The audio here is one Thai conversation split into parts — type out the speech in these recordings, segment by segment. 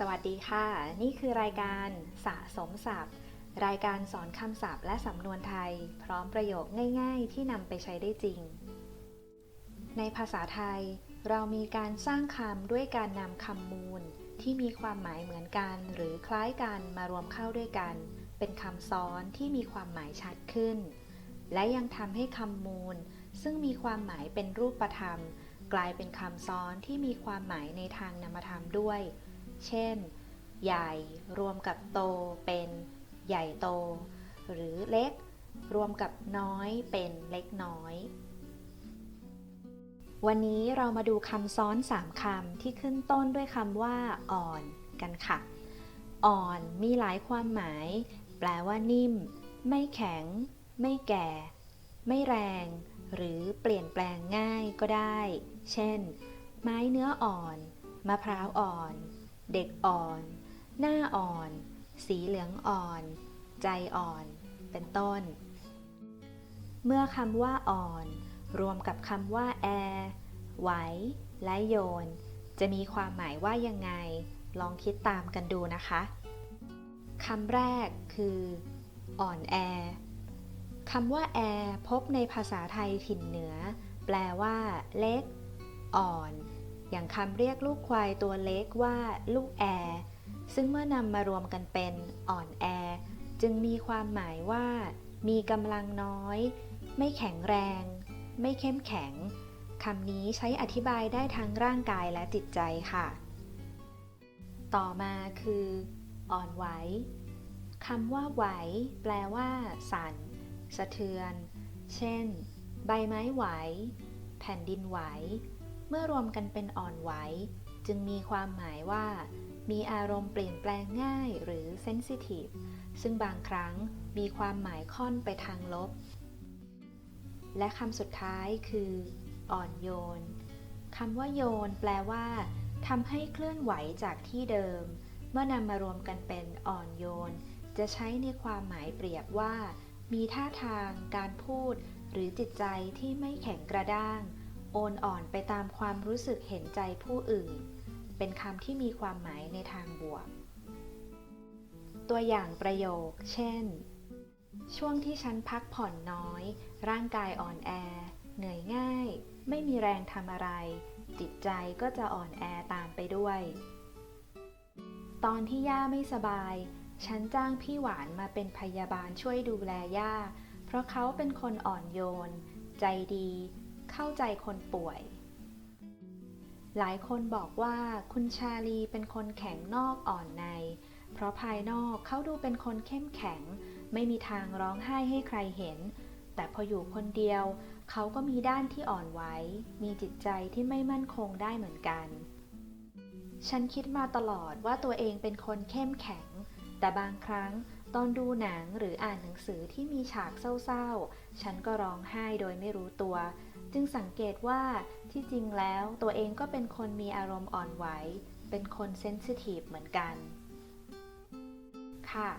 สวัสดีค่ะ นี่คือรายการสะสมศัพท์ รายการสอนคำศัพท์และสำนวนไทย พร้อมประโยคง่าย ๆ ที่นำไปใช้ได้จริง ในภาษาไทย เรามีการสร้างคำด้วยการนำคำมูล ที่มีความหมายเหมือนกัน หรือคล้ายกันมารวมเข้าด้วยกัน เป็นคำซ้อนที่มีความหมายชัดขึ้น และยังทำให้คำมูล ซึ่งมีความหมายเป็นรูปธรรม กลายเป็นคำซ้อนที่มีความหมายในทางนามธรรมด้วย เช่น ใหญ่รวมกับโตเป็นใหญ่โต หรือเล็ก รวมกับน้อยเป็นเล็กน้อย วันนี้เรามาดูคำซ้อน 3คำที่ขึ้นต้นด้วยคำว่า อ่อนกันค่ะ อ่อนมีหลายความหมาย แปลว่านิ่ม ไม่แข็ง ไม่แก่ ไม่แรง หรือเปลี่ยนแปลงง่ายก็ได้ เช่น ไม้เนื้ออ่อน มะพร้าวอ่อน เด็กอ่อน หน้าอ่อน สีเหลืองอ่อน ใจอ่อน เป็นต้น เมื่อคำว่าอ่อน รวมกับคำว่าแอร์ไหวและโยน จะมีความหมายว่ายังไง ลองคิดตามกันดูนะคะคำแรกคือ อ่อนแอคำว่าแอร์พบในภาษาไทยถิ่นเหนือ แปลว่า เล็ก อ่อน อย่างคำเรียกลูกควายตัวเล็กว่าลูกแอร์ซึ่งเมื่อนำมารวมกันเป็นอ่อนแอ จึงมีความหมายว่า มีกำลังน้อย ไม่แข็งแรง ไม่เข้มแข็งคำนี้ใช้อธิบายได้ทั้งร่างกายและจิตใจค่ะ ต่อมาคือ อ่อนไหวคำว่าไหว แปลว่า สั่น สะเทือน เช่น ใบไม้ไหว แผ่นดินไหว เมื่อรวมกันเป็นอ่อนไหว จึงมีความหมายว่า มีอารมณ์เปลี่ยนแปลงง่ายหรือ sensitive ซึ่งบางครั้งมีความหมายค่อนไปทางลบ และคำสุดท้ายคือ อ่อนโยนคำว่าโยนแปลว่าทำให้เคลื่อนไหวจากที่เดิม เมื่อนำมารวมกันเป็นอ่อนโยน จะใช้ในความหมายเปรียบว่า มีท่าทาง การพูด หรือจิตใจที่ไม่แข็งกระด้าง โอนอ่อนไปตามความรู้สึกเห็นใจผู้อื่น เป็นคำที่มีความหมายในทางบวก ตัวอย่างประโยค เช่น ช่วงที่ฉันพักผ่อนน้อย ร่างกายอ่อนแอ เหนื่อยง่าย ไม่มีแรงทำอะไร จิตใจก็จะอ่อนแอตามไปด้วย ตอนที่ย่าไม่สบาย ฉันจ้างพี่หวานมาเป็นพยาบาลช่วยดูแลย่า เพราะเขาเป็นคนอ่อนโยน ใจดี เข้าใจคนป่วย หลายคนบอกว่าคุณชาลีเป็นคนแข็งนอกอ่อนใน เพราะภายนอกเขาดูเป็นคนเข้มแข็ง ไม่มีทางร้องไห้ให้ใครเห็น แต่พออยู่คนเดียว เขาก็มีด้านที่อ่อนไหว มีจิตใจที่ไม่มั่นคงได้เหมือนกัน ฉันคิดมาตลอดว่าตัวเองเป็นคนเข้มแข็ง แต่บางครั้งตอนดูหนังหรืออ่านหนังสือที่มีฉากเศร้าๆ ฉันก็ร้องไห้โดยไม่รู้ตัว จึงสังเกตว่าที่จริงแล้วตัวเองก็เป็นคนมีอารมณ์อ่อนไหว เป็นคนเซนซิทีฟเหมือนกัน ค่ะ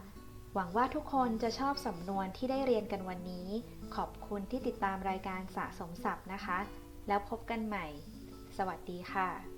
หวังว่าทุกคนจะชอบสำนวนที่ได้เรียนกันวันนี้ ขอบคุณที่ติดตามรายการสะสมศัพท์นะคะ แล้วพบกันใหม่ สวัสดีค่ะ